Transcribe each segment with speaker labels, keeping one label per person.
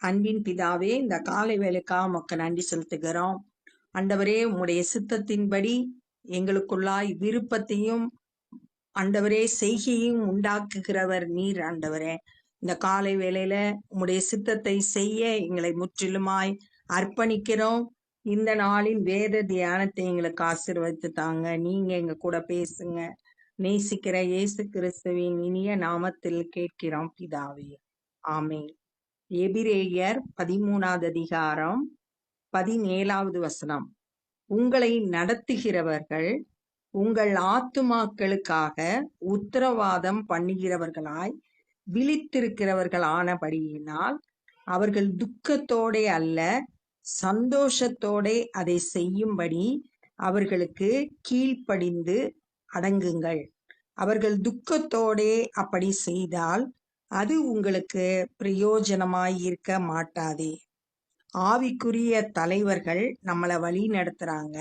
Speaker 1: அன்பின் பிதாவே இந்த காலை வேலைக்காக உமக்கு நன்றி செலுத்துகிறோம். அண்டவரே உம்முடைய சித்தத்தின்படி எங்களுக்குள்ளாய் விருப்பத்தையும் அண்டவரே செய்கையும் உண்டாக்குகிறவர் நீர் ஆண்டவரே. இந்த காலை வேளையில உம்முடைய சித்தத்தை செய்ய எங்களை முற்றிலுமாய் அர்ப்பணிக்கிறோம். இந்த நாளின் வேத தியானத்தை எங்களுக்கு ஆசிர்வதித்து தாங்க. நீங்க எங்க கூட பேசுங்க. நேசிக்கிற இயேசு கிறிஸ்துவின் இனிய நாமத்தில் கேட்கிறோம் பிதாவே. ஆமே எபிரேயர் பதிமூணாவது அதிகாரம் பதினேழாவது வசனம். உங்களை நடத்துகிறவர்கள் உங்கள் ஆத்துமாக்களுக்காக உத்தரவாதம் பண்ணுகிறவர்களாய் விழித்திருக்கிறவர்கள் ஆனபடியினால் அவர்கள் துக்கத்தோடே அல்ல சந்தோஷத்தோடே அதை செய்யும்படி அவர்களுக்கு கீழ்ப்படிந்து அடங்குங்கள். அவர்கள் துக்கத்தோடே அப்படி செய்தால் அது உங்களுக்கு பிரயோஜனமாய் இருக்க மாட்டாதே. ஆவிக்குரிய தலைவர்கள் நம்மளை வழி நடத்துறாங்க.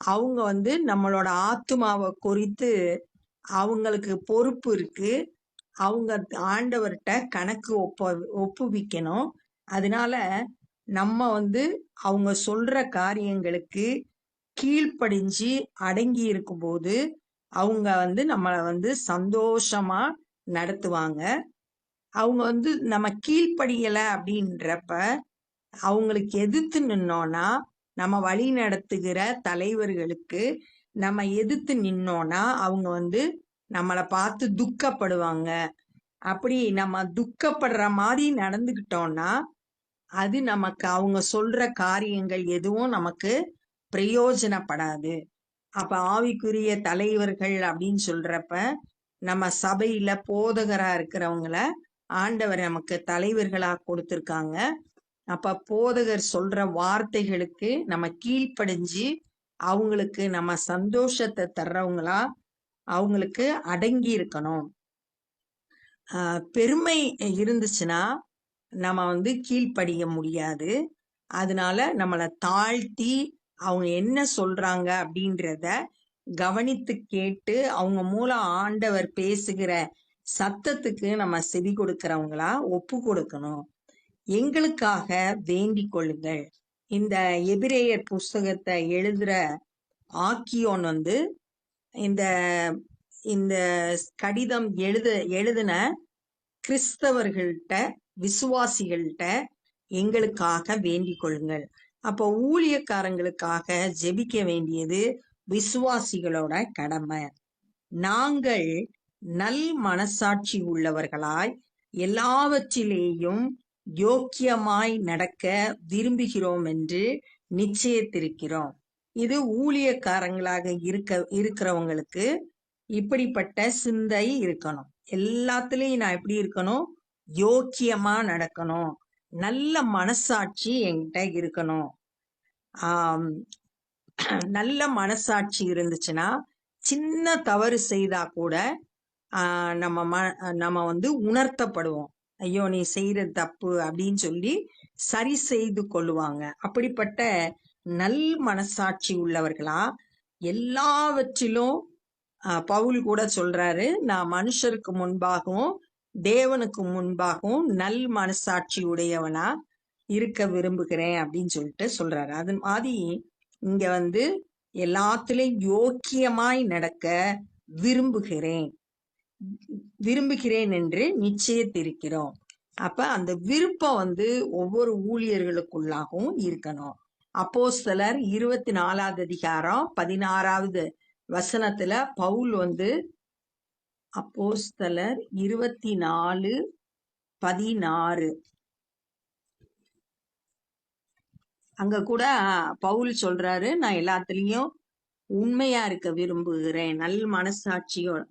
Speaker 1: அவங்க வந்து நம்மளோட ஆத்மாவை குறித்து அவங்களுக்கு பொறுப்பு இருக்கு. அவங்க ஆண்டவர்கிட்ட கணக்கு ஒப்ப ஒப்புவிக்கணும். அதனால நம்ம வந்து அவங்க சொல்ற காரியங்களுக்கு கீழ்ப்படிஞ்சு அடங்கி இருக்கும்போது அவங்க வந்து நம்மளை வந்து சந்தோஷமா நடத்துவாங்க. அவங்க வந்து நம்ம கீழ்ப்படியலை அப்படின்றப்ப அவங்களுக்கு எதிர்த்து நின்னோன்னா நம்ம வழி நடத்துகிற தலைவர்களுக்கு நம்ம எதிர்த்து நின்னோன்னா அவங்க வந்து நம்மளை பார்த்து துக்கப்படுவாங்க. அப்படி நம்ம துக்கப்படுற மாதிரி நடந்துக்கிட்டோம்னா அது நமக்கு அவங்க சொல்ற காரியங்கள் எதுவும் நமக்கு பிரயோஜனப்படாது. அப்ப ஆவிக்குரிய தலைவர்கள் அப்படின்னு சொல்றப்ப நம்ம சபையில போதகரா இருக்கிறவங்கள ஆண்டவர் நமக்கு தலைவர்களா கொடுத்துருக்காங்க. அப்ப போதகர் சொல்ற வார்த்தைகளுக்கு நம்ம கீழ்ப்படிஞ்சு அவங்களுக்கு நம்ம சந்தோஷத்தை தர்றவங்களா அவங்களுக்கு அடங்கி இருக்கணும். ஆஹ் பெருமை இருந்துச்சுன்னா நம்ம வந்து கீழ்ப்படிய முடியாது. அதனால நம்மளை தாழ்த்தி அவங்க என்ன சொல்றாங்க அப்படின்றத கவனித்து கேட்டு அவங்க மூலம் ஆண்டவர் பேசுகிற சத்தத்துக்கு நம்ம செவி கொடுக்கிறவங்களா ஒப்பு கொடுக்கணும். எங்களுக்காக வேண்டிக் கொள்ளுங்கள். இந்த எபிரேயர் புஸ்தகத்தை எழுதுற ஆக்கியோன் வந்து இந்த இந்த கடிதம் எழுத எழுதின கிறிஸ்தவர்கள்ட்ட விசுவாசிகள்கிட்ட எங்களுக்காக வேண்டிக் கொள்ளுங்கள். அப்போ ஊழியக்காரங்களுக்காக ஜெபிக்க வேண்டியது விசுவாசிகளோட கடமை. நாங்கள் நல் மனசாட்சி உள்ளவர்களாய் எல்லாவற்றிலேயும் யோக்கியமாய் நடக்க விரும்புகிறோம் என்று நிச்சயத்திருக்கிறோம். இது ஊழியக்காரங்களாக இருக்க இருக்கிறவங்களுக்கு இப்படிப்பட்ட சிந்தை இருக்கணும். எல்லாத்துலேயும் நான் எப்படி இருக்கணும்? யோக்கியமா நடக்கணும். நல்ல மனசாட்சி என்கிட்ட இருக்கணும். ஆஹ் நல்ல மனசாட்சி இருந்துச்சுன்னா சின்ன தவறு செய்தா கூட ஆஹ், நம்ம ம நம்ம வந்து உணர்த்தப்படுவோம். ஐயோ நீ செய்யறது தப்பு அப்படின்னு சொல்லி சரி செய்து கொள்ளுவாங்க. அப்படிப்பட்ட நல் மனசாட்சி உள்ளவர்களா எல்லாவற்றிலும் ஆஹ், பவுல் கூட சொல்றாரு நான் மனுஷருக்கு முன்பாகவும் தேவனுக்கு முன்பாகவும் நல் மனசாட்சி உடையவனா இருக்க விரும்புகிறேன் அப்படின்னு சொல்லிட்டு சொல்றாரு. அது மாதிரி இங்க வந்து எல்லாத்துலயும் யோக்கியமாய் நடக்க விரும்புகிறேன். விரும்புகிறேன் என்று நிச்சயத்திருக்கிறோம். அப்ப அந்த விருப்பம் வந்து ஒவ்வொரு ஊழியர்களுக்குள்ளாகவும் இருக்கணும். அப்போஸ்தலர் இருபத்தி நாலாவது அதிகாரம் பதினாறாவது வசனத்துல பவுல் வந்து அப்போஸ்தலர் இருபத்தி நாலு பதினாறு. அங்க கூட பவுல் சொல்றாரு நான் எல்லாத்துலயும் உண்மையா இருக்க விரும்புகிறேன். நல் மனசாட்சியோ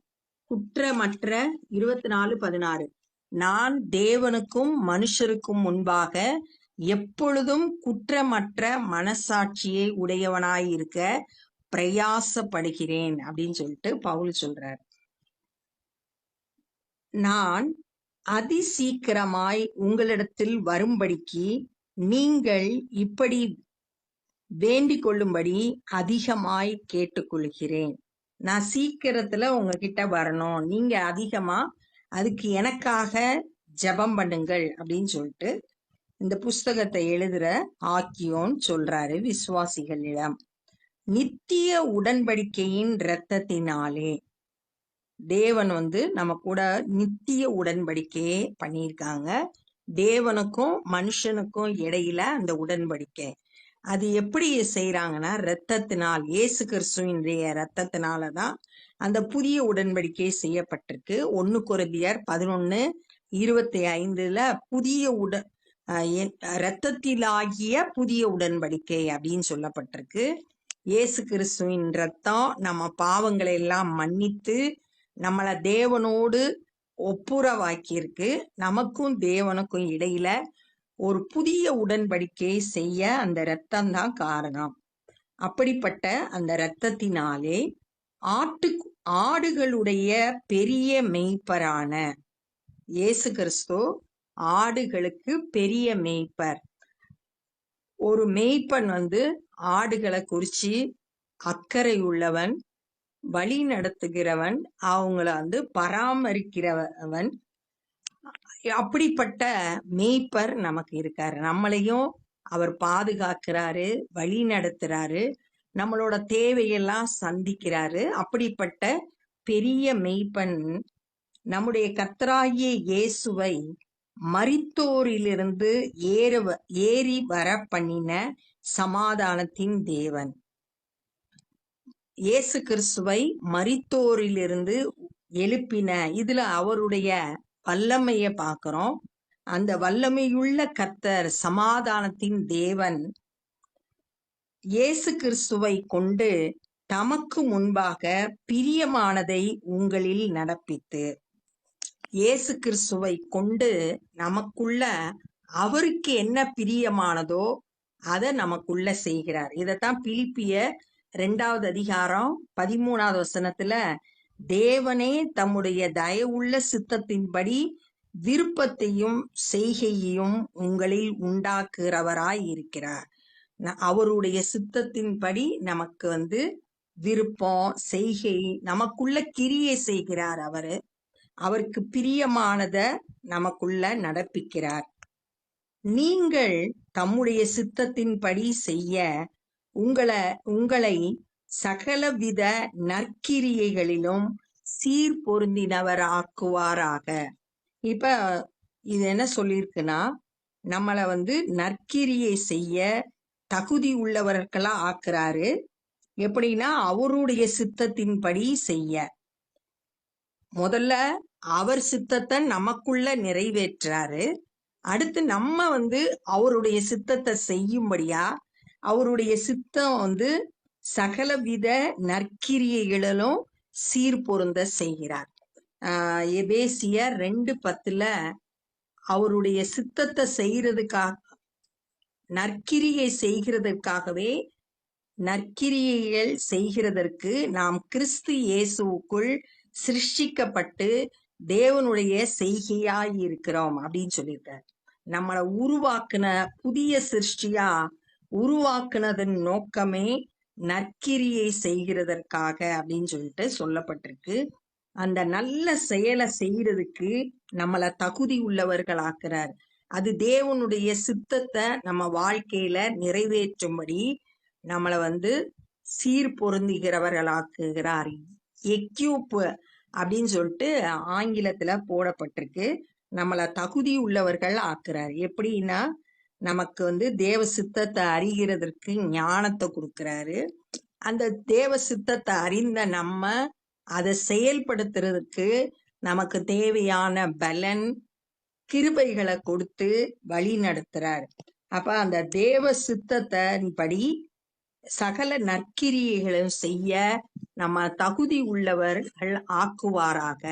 Speaker 1: குற்றமற்ற இருபத்தி நாலு பதினாறு. நான் தேவனுக்கும் மனுஷருக்கும் முன்பாக எப்பொழுதும் குற்றமற்ற மனசாட்சியை உடையவனாயிருக்க பிரயாசப்படுகிறேன் அப்படின்னு சொல்லிட்டு பவுல் சொல்றார். நான் அதிசீக்கிரமாய் உங்களிடத்தில் வரும்படிக்கு நீங்கள் இப்படி வேண்டிக் கொள்ளும்படி அதிகமாய் கேட்டுக்கொள்கிறேன். நான் சீக்கிரத்துல உங்ககிட்ட வரணும். நீங்க அதிகமா அதுக்கு எனக்காக ஜெபம் பண்ணுங்கள் அப்படின்னு சொல்லிட்டு இந்த புஸ்தகத்தை எழுதுற ஆக்கியோன் சொல்றாரு விசுவாசிகளிடம். நித்திய உடன்படிக்கையின் இரத்தத்தினாலே தேவன் வந்து நம்ம கூட நித்திய உடன்படிக்கையே பண்ணியிருக்காங்க. தேவனுக்கும் மனுஷனுக்கும் இடையில அந்த உடன்படிக்கை. அது எப்படி செய்யறாங்கன்னா ரத்தத்தினால் இயேசு கிறிஸ்துவினுடைய ரத்தத்தினாலதான் அந்த புதிய உடன்படிக்கை செய்யப்பட்டிருக்கு. ஒன்று குருதியர் பதினொன்னு இருபத்தி ஐந்துல புதிய உட அஹ் ரத்தத்திலாகிய புதிய உடன்படிக்கை அப்படின்னு சொல்லப்பட்டிருக்கு. இயேசு கிறிஸ்துவின் ரத்தம் நம்ம பாவங்களை எல்லாம் மன்னித்து நம்மள தேவனோடு ஒப்புரவாக்கியிருக்கு. நமக்கும் தேவனுக்கும் இடையில ஒரு புதிய உடன்படிக்கையை செய்ய அந்த ரத்தம் தான் காரணம். அப்படிப்பட்ட அந்த இரத்தத்தினாலே ஆட்டு ஆடுகளுடைய பெரிய மெய்ப்பரான இயேசு கிறிஸ்து ஆடுகளுக்கு பெரிய மேய்ப்பர். ஒரு மேய்ப்பன் வந்து ஆடுகளை குறிச்சு அக்கறை உள்ளவன் வழி நடத்துகிறவன் அவங்கள வந்து பராமரிக்கிறவன் அப்படிப்பட்ட மேய்ப்பர் நமக்கு இருக்காரு. நம்மளையும் அவர் பாதுகாக்கிறாரு வழி நடத்துறாரு நம்மளோட தேவையெல்லாம் சந்திக்கிறாரு. அப்படிப்பட்ட பெரிய மெய்ப்பன் நம்முடைய கர்த்தராகிய இயேசுவை மரித்தோரிலிருந்து ஏற ஏறி வர பண்ணின சமாதானத்தின் தேவன். இயேசு கிறிஸ்துவை மரித்தோரிலிருந்து எழுப்பின இதுல அவருடைய வல்லமைய பார்க்கிறோம் அந்த வல்லமையுள்ள கர்த்தர் சமாதானத்தின் தேவன். இயேசு கிறிஸ்துவை கொண்டு தமக்கு முன்பாக பிரியமானதை உங்களில் நடப்பித்து இயேசு கிறிஸ்துவை கொண்டு நமக்குள்ள அவருக்கு என்ன பிரியமானதோ அதை நமக்குள்ள செய்கிறார். இதைத்தான் பிலிப்பிய ரெண்டாவது அதிகாரம் பதிமூணாவது வசனத்துல தேவனே தம்முடைய தயவுள்ள சித்தத்தின்படி விருப்பத்தையும் செய்கையையும் உங்களில் உண்டாக்குறவராய் இருக்கிறார். அவருடைய சித்தத்தின்படி நமக்கு வந்து விருப்பம் செய்கை நமக்குள்ள கிரியை செய்கிறார் அவரு. அவருக்கு பிரியமானத நமக்குள்ள நடப்பிக்கிறார். நீங்கள் தம்முடைய சித்தத்தின்படி செய்ய உங்களை உங்களை சகலவித நற்கிரியைகளிலும் சீர் பொருந்தினவராக்குவாராக. இப்ப இது என்ன சொல்லியிருக்குன்னா நம்மள வந்து நற்கிரியை செய்ய தகுதி உள்ளவர்களா ஆக்குறாரு. எப்படின்னா அவருடைய சித்தத்தின்படி செய்ய. முதல்ல அவர் சித்தத்தை நமக்குள்ள நிறைவேற்றுறாரு அடுத்து நம்ம வந்து அவருடைய சித்தத்தை செய்யும்படியா அவருடைய சித்தம் வந்து சகலவித நற்கிரியைகளிலும் சீர் பொருந்த செய்கிறார். ஆஹ் எபேசியர் ரெண்டு பத்துல அவருடைய சித்தத்தை செய்யறதுக்காக நற்கிரியை செய்கிறதற்காகவே நற்கிரியைகள் செய்கிறதற்கு நாம் கிறிஸ்து இயேசுவுக்குள் சிருஷ்டிக்கப்பட்டு தேவனுடைய செய்கையாய் இருக்கிறோம் அப்படின்னு சொல்லியிருக்கார். நம்மளை உருவாக்குன புதிய சிருஷ்டியா உருவாக்குனதன் நோக்கமே நற்கிரியை செய்கிறதற்காக அப்படின்னு சொல்லிட்டு சொல்லப்பட்டிருக்கு. அந்த நல்ல செயலை செய்யறதுக்கு நம்மளை தகுதி உள்ளவர்களாக்குறார். அது தேவனுடைய சித்தத்தை நம்ம வாழ்க்கையில நிறைவேற்றும்படி நம்மளை வந்து சீர் பொருந்துகிறவர்களாக்குகிறார். எக்யூப் அப்படின்னு சொல்லிட்டு ஆங்கிலத்துல போடப்பட்டிருக்கு. நம்மள தகுதி உள்ளவர்கள் ஆக்குறார். எப்படின்னா நமக்கு வந்து தேவ சித்தத்தை அறிகிறதற்கு ஞானத்தை கொடுக்கறாரு. அந்த தேவ சித்தத்தை அறிந்த நம்ம அதை செயல்படுத்துறதுக்கு நமக்கு தேவையான பலன் கிருபைகளை கொடுத்து வழி நடத்துறார். அப்ப அந்த தேவ சித்தத்தின்படி சகல நற்கிரியைகளும் செய்ய நம்ம தகுதி உள்ளவர்கள் ஆக்குவாராக.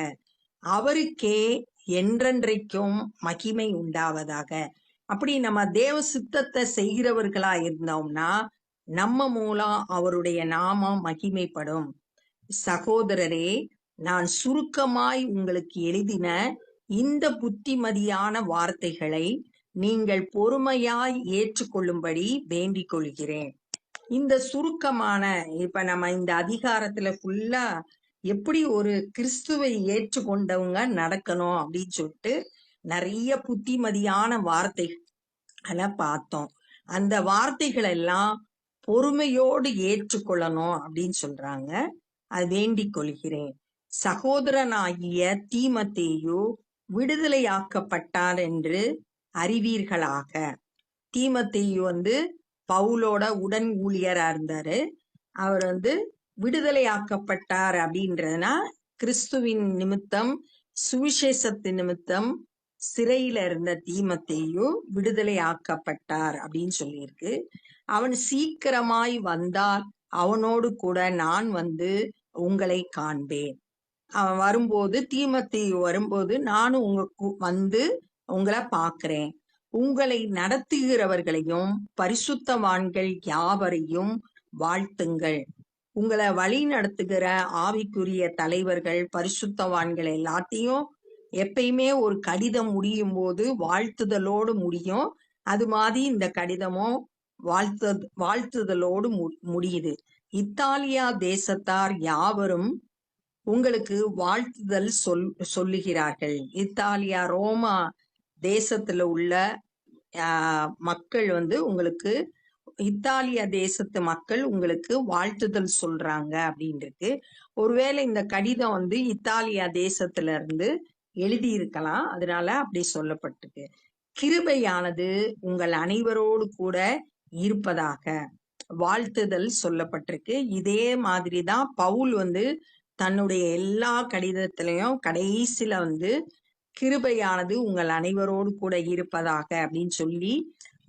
Speaker 1: அவருக்கே என்றென்றைக்கும் மகிமை உண்டாவதாக. அப்படி நம்ம தேவ சித்தத்தை செய்கிறவர்களா இருந்தோம்னா நம்ம மூலம் அவருடைய நாமம் மகிமைப்படும். சகோதரரே நான் சுருக்கமாய் உங்களுக்கு எழுதின இந்த புத்திமதியான வார்த்தைகளை நீங்கள் பொறுமையாய் ஏற்றுக்கொள்ளும்படி வேண்டிக் கொள்கிறேன். இந்த சுருக்கமான இப்ப நம்ம இந்த அதிகாரத்துல ஃபுல்லா எப்படி ஒரு கிறிஸ்துவை ஏற்றுக்கொண்டவங்க நடக்கணும் அப்படின்னு சொல்லிட்டு நிறைய புத்திமதியான வார்த்தை பார்த்தோம். அந்த வார்த்தைகள் எல்லாம் பொறுமையோடு ஏற்றுக்கொள்ளணும் அப்படின்னு சொல்றாங்க. அது வேண்டிக் கொள்கிறேன். சகோதரனாகிய தீமத்தேயு விடுதலையாக்கப்பட்டார் என்று அறிவீர்களாக. தீமத்தேயு வந்து பவுலோட உடன் ஊழியரா இருந்தாரு. அவர் வந்து விடுதலையாக்கப்பட்டார் அப்படின்றதுனா கிறிஸ்துவின் நிமித்தம் சுவிசேஷத்தின் நிமித்தம் சிறையில இருந்த தீமத்தேயு விடுதலையாக்கப்பட்டார் அப்படின்னு சொல்லியிருக்கு. அவன் சீக்கிரமாய் வந்தால் அவனோடு கூட நான் வந்து உங்களை காண்பேன். அவன் வரும்போது தீமத்தை வரும்போது நானும் உங்க வந்து உங்களை பார்க்கிறேன். உங்களை நடத்துகிறவர்களையும் பரிசுத்தவான்கள் யாவரையும் வாழ்த்துங்கள். உங்களை வழி நடத்துகிற ஆவிக்குரிய தலைவர்கள் பரிசுத்தவான்கள் எல்லாத்தையும் எப்பயுமே ஒரு கடிதம் முடியும் போது வாழ்த்துதலோடு முடியும். அது மாதிரி இந்த கடிதமும் வாழ்த்து வாழ்த்துதலோடு மு- முடியுது. இத்தாலியா தேசத்தார் யாவரும் உங்களுக்கு வாழ்த்துதல் சொல் சொல்லுகிறார்கள். இத்தாலியா ரோமா தேசத்துல உள்ள ஆஹ், மக்கள் வந்து உங்களுக்கு இத்தாலிய தேசத்து மக்கள் உங்களுக்கு வாழ்த்துதல் சொல்றாங்க அப்படின்னு இருக்கு ஒருவேளை இந்த கடிதம் வந்து இத்தாலியா தேசத்துல இருந்து எழுதியிருக்கலாம். அதனால அப்படி சொல்லப்பட்டிருக்கு. கிருபையானது உங்கள் அனைவரோடு கூட இருப்பதாக வாழ்த்துதல் சொல்லப்பட்டிருக்கு. இதே மாதிரி தான் பவுல் வந்து தன்னுடைய எல்லா கடிதத்திலையும் கடைசியில வந்து கிருபையானது உங்கள் அனைவரோடு கூட இருப்பதாக அப்படின்னு சொல்லி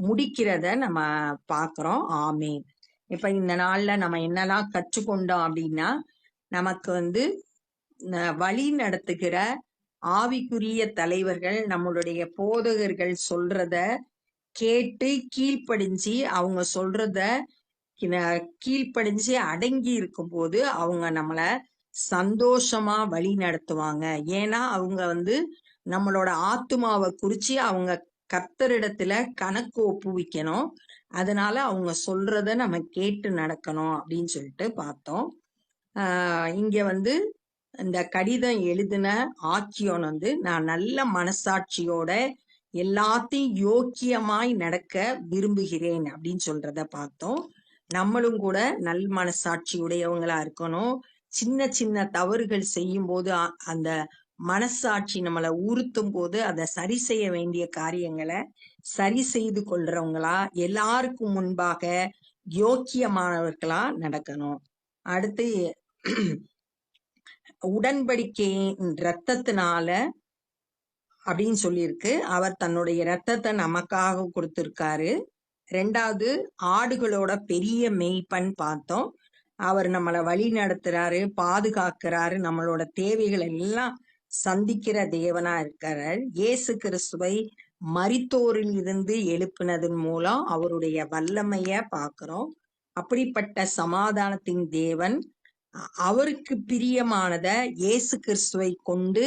Speaker 1: முடிக்கிறத நம்ம பார்க்கிறோம். ஆமேன். இப்ப இந்த நாள்ல நம்ம என்னெல்லாம் கற்றுக்கொண்டோம் அப்படின்னா நமக்கு வந்து வழி நடத்துகிற ஆவிக்குரிய தலைவர்கள் நம்மளுடைய போதகர்கள் சொல்றத கேட்டு கீழ்ப்படிஞ்சு அவங்க சொல்றத கீழ்ப்படிஞ்சு அடங்கி இருக்கும்போது அவங்க நம்மள சந்தோஷமா வழி நடத்துவாங்க. ஏன்னா அவங்க வந்து நம்மளோட ஆத்துமாவை குறிச்சு அவங்க கத்தரிடத்துல கணக்கு ஒப்புவிக்கணும் அதனால அவங்க சொல்றத நம்ம கேட்டு நடக்கணும் அப்படின்னு சொல்லிட்டு பார்த்தோம். ஆஹ் இங்க வந்து இந்த கடிதம் எழுதின ஆக்கியோன் வந்து நான் நல்ல மனசாட்சியோட எல்லாத்தையும் யோக்கியமாய் நடக்க விரும்புகிறேன் அப்படின்னு சொல்றத பார்த்தோம். நம்மளும் கூட நல் மனசாட்சி உடையவங்களா இருக்கணும். சின்ன சின்ன தவறுகள் செய்யும் போது அ- அந்த மனசாட்சி நம்மளை உறுத்தும் போது அதை சரி செய்ய வேண்டிய காரியங்களை சரி செய்து கொள்றவங்களா எல்லாருக்கும் முன்பாக யோக்கியமானவர்களா நடக்கணும். அடுத்து உடன்படிக்கையின் ரத்தத்தினால அப்படின்னு சொல்லியிருக்கு. அவர் தன்னுடைய ரத்தத்தை நமக்காக கொடுத்திருக்காரு. ரெண்டாவது ஆடுகளோட பெரிய மெய்ப்பண் பார்த்தோம். அவர் நம்மளை வழி நடத்துறாரு பாதுகாக்கிறாரு நம்மளோட தேவைகள் எல்லாம் சந்திக்கிற தேவனா இருக்கிறார் இயேசு கிறிஸ்துவை மரித்தோரில் இருந்து எழுப்பினதன் மூலம் அவருடைய வல்லமைய பார்க்கிறோம். அப்படிப்பட்ட சமாதானத்தின் தேவன் அவருக்கு பிரியமானத இயேசு கிறிஸ்துவை கொண்டு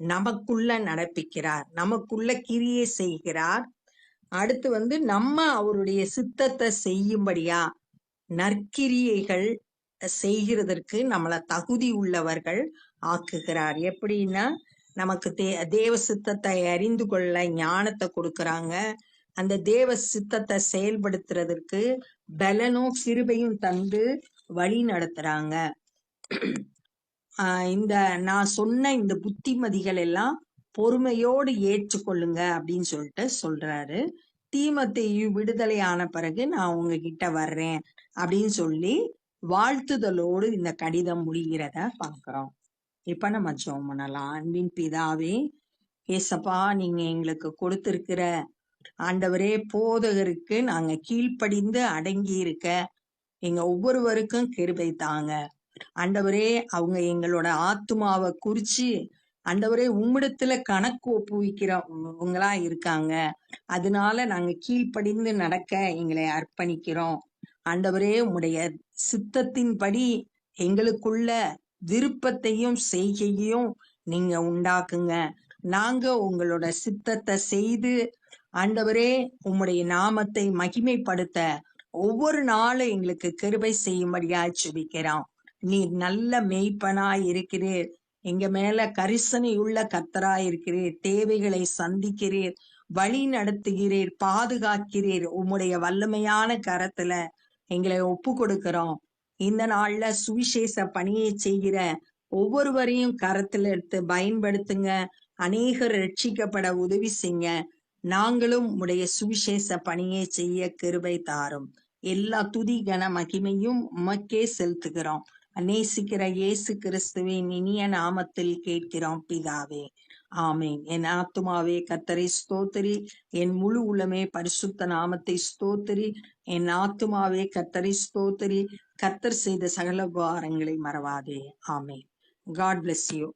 Speaker 1: நமக்குள்ள நடப்பிக்கிறார். நமக்குள்ள கிரியை செய்கிறார். அடுத்து வந்து நம்ம அவருடைய சித்தத்தை செய்யும்படியா நற்கிரியைகள் செய்கிறதற்கு நம்மளை தகுதி உள்ளவர்கள் ஆக்குகிறார். எப்படின்னா நமக்கு தே தேவ சித்தத்தை அறிந்து கொள்ள ஞானத்தை கொடுக்கறாங்க. அந்த தேவ சித்தத்தை செயல்படுத்துறதற்கு பலனும் கிருபையும் தந்து வழி நடத்துறாங்க. இந்த நான் சொன்ன இந்த புத்திமதிகள் எல்லாம் பொறுமையோடு ஏற்றுக்கொள்ளுங்க அப்படின்னு சொல்லிட்டு சொல்றாரு. தீமத்தையு ஆன பிறகு நான் உங்ககிட்ட வர்றேன் அப்படின்னு சொல்லி வாழ்த்துதலோடு இந்த கடிதம் முடிகிறத பார்க்கிறோம் இப்ப நம்ம ஜோம் பண்ணலாம். அன்பின் பிதாவே ஏசப்பா நீங்க எங்களுக்கு கொடுத்திருக்கிற ஆண்டவரே போதகருக்கு நாங்க கீழ்ப்படிந்து அடங்கி இருக்க எங்க ஒவ்வொருவருக்கும் கிருபை தாங்க. ஆண்டவரே அவங்க எங்களோட ஆத்துமாவை குறிச்சு ஆண்டவரே உம்மிடத்துல கணக்கு ஒப்புவிக்கிறவங்களா இருக்காங்க. அதனால நாங்க கீழ்ப்படிந்து நடக்க எங்களை அர்ப்பணிக்கிறோம். ஆண்டவரே உம்முடைய சித்தத்தின்படி எங்களுக்குள்ள விருப்பத்தையும் செய்கையையும் நீங்க உண்டாக்குங்க. நாங்க உங்களோட சித்தத்தை செய்து ஆண்டவரே உம்முடைய நாமத்தை மகிமைப்படுத்த ஒவ்வொரு நாளும் எங்களுக்கு கிருபை செய்யும்படியா சுபிக்கிறோம் நீர் நல்ல மெய்ப்பனாய் இருக்கிறீர். எங்க மேல கரிசனி உள்ள கத்தராய் இருக்கிறீர் தேவைகளை சந்திக்கிறீர். வழி நடத்துகிறீர். பாதுகாக்கிறீர். உம்முடைய வல்லமையான கரத்துல எங்களை ஒப்பு கொடுக்கிறோம் இந்த நாள்ல சுவிசேஷ பணியை செய்கிற ஒவ்வொருவரையும் கரத்துல எடுத்து பயன்படுத்துங்க. அநேகர் ரட்சிக்கப்பட உதவி செய்யுங்க. நாங்களும் உடைய சுவிசேஷ பணியை செய்ய கிருபை தாரும். எல்லா துதி கன மகிமையும் உமக்கே செலுத்துகிறோம். நேசிக்கிற இயேசு கிறிஸ்துவின் இனிய நாமத்தில் கேட்கிறோம் பிதாவே. ஆமேன். என் ஆத்துமாவே கத்தரை ஸ்தோத்திரி. என் முழு உளமே பரிசுத்த நாமத்தை ஸ்தோத்திரி. என் ஆத்துமாவே கத்தரை ஸ்தோத்திரி. கத்தர் செய்த சகல உபகாரங்களை மறவாதே. ஆமேன். God bless you